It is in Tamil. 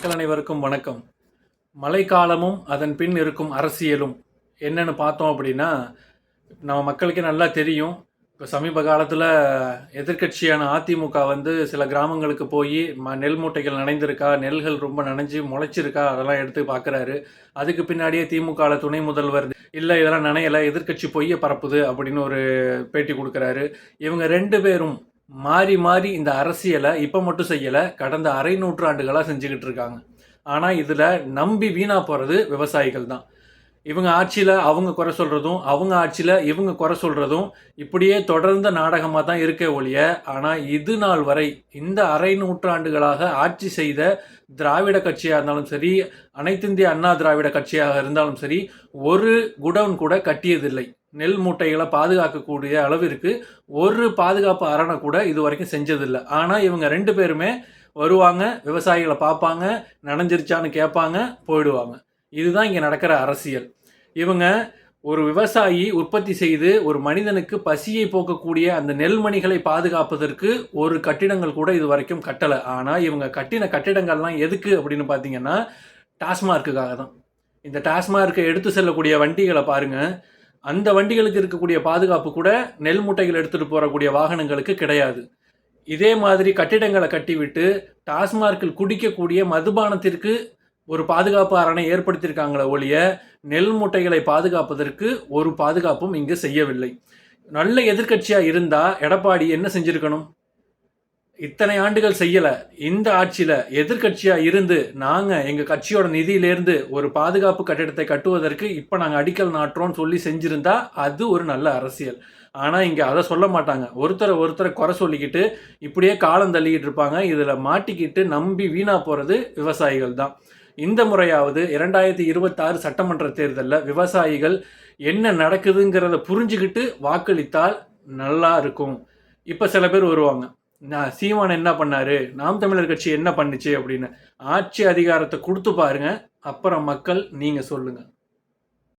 மக்கள் அனைவருக்கும் வணக்கம். மழைக்காலமும் அதன் பின் இருக்கும் அரசியலும். என்னன்னு பார்த்தோம் அப்படின்னா நம்ம மக்களுக்கே நல்லா தெரியும். இப்போ சமீப காலத்தில் எதிர்க்கட்சியான அதிமுக வந்து சில கிராமங்களுக்கு போய் ம நெல் மூட்டைகள் நனைந்திருக்கா நெல்கள் ரொம்ப நனைஞ்சு முளைச்சிருக்கா அதெல்லாம் எடுத்து பார்க்குறாரு அதுக்கு பின்னாடியே திமுக துணை முதல்வர் இல்லை இதெல்லாம் நனையலை எதிர்க்கட்சி பொய்யை பரப்புது அப்படின்னு ஒரு பேட்டி கொடுக்குறாரு. இவங்க ரெண்டு பேரும் மாறி மாறி இந்த அரசியலை இப்போ மட்டும் செய்யலை கடந்த அரை நூற்றாண்டுகளாக செஞ்சுக்கிட்டு இருக்காங்க. ஆனால் இதில் நம்பி வீணாக போகிறது விவசாயிகள் தான். இவங்க ஆட்சியில் அவங்க குறை சொல்கிறதும் அவங்க ஆட்சியில் இவங்க குறை சொல்கிறதும் இப்படியே தொடர்ந்த நாடகமாக தான் இருக்க ஒழிய ஆனால் இது நாள் வரை இந்த அரை நூற்றாண்டுகளாக ஆட்சி செய்த திராவிட கட்சியாக இருந்தாலும் சரி அனைத்திந்திய அண்ணா திராவிட கட்சியாக இருந்தாலும் சரி ஒரு குடவுன் கூட கட்டியதில்லை. நெல் மூட்டைகளை பாதுகாக்கக்கூடிய அளவிற்கு ஒரு பாதுகாப்பு அரணை கூட இது வரைக்கும் செஞ்சதில்லை. ஆனால் இவங்க ரெண்டு பேருமே வருவாங்க விவசாயிகளை பார்ப்பாங்க நனைஞ்சிருச்சான்னு கேட்பாங்க போயிடுவாங்க. இதுதான் இங்கே நடக்கிற அரசியல். இவங்க ஒரு விவசாயி உற்பத்தி செய்து ஒரு மனிதனுக்கு பசியை போக்கக்கூடிய அந்த நெல்மணிகளை பாதுகாப்பதற்கு ஒரு கட்டிடங்கள் கூட இது வரைக்கும் கட்டலை. ஆனால் இவங்க கட்டின கட்டிடங்கள்லாம் எதுக்கு அப்படின்னு பார்த்தீங்கன்னா டாஸ்மார்க்குக்காக தான். இந்த டாஸ்மார்க்கை எடுத்து செல்லக்கூடிய வண்டிகளை பாருங்கள் அந்த வண்டிகளுக்கு இருக்கக்கூடிய பாதுகாப்பு கூட நெல் மூட்டைகள் எடுத்துகிட்டு போகக்கூடிய வாகனங்களுக்கு கிடையாது. இதே மாதிரி கட்டிடங்களை கட்டிவிட்டு டாஸ்மார்க்கில் குடிக்கக்கூடிய மதுபானத்திற்கு ஒரு பாதுகாப்பு அரணை ஏற்படுத்தியிருக்காங்களே ஒழிய நெல் மூட்டைகளை பாதுகாப்பதற்கு ஒரு பாதுகாப்பும் இங்கு செய்யவில்லை. நல்ல எதிர்க்கட்சியாக இருந்தால் எடப்பாடி என்ன செஞ்சுருக்கணும்? இத்தனை ஆண்டுகள் செய்யலை. இந்த ஆட்சியில் எதிர்கட்சியாக இருந்து நாங்கள் எங்கள் கட்சியோட நிதியிலேருந்து ஒரு பாதுகாப்பு கட்டிடத்தை கட்டுவதற்கு இப்போ நாங்கள் அடிக்கல் நாட்டுறோம்னு சொல்லி செஞ்சுருந்தா அது ஒரு நல்ல அரசியல். ஆனால் இங்கே அதை சொல்ல மாட்டாங்க. ஒருத்தரை ஒருத்தரை குறை சொல்லிக்கிட்டு இப்படியே காலம் தள்ளிக்கிட்டு இருப்பாங்க. இதில் மாட்டிக்கிட்டு நம்பி வீணாக போகிறது விவசாயிகள் தான். இந்த முறையாவது இரண்டாயிரத்தி இருபத்தாறு சட்டமன்ற தேர்தலில் விவசாயிகள் என்ன நடக்குதுங்கிறத புரிஞ்சுக்கிட்டு வாக்களித்தால் நல்லா இருக்கும். இப்போ சில பேர் வருவாங்க. நான் சீமான் என்ன பண்ணாரு? நாம் தமிழர் கட்சி என்ன பண்ணுச்சு அப்படின்னு ஆட்சி அதிகாரத்தை கொடுத்து பாருங்க. அப்புறம் மக்கள் நீங்க சொல்லுங்க.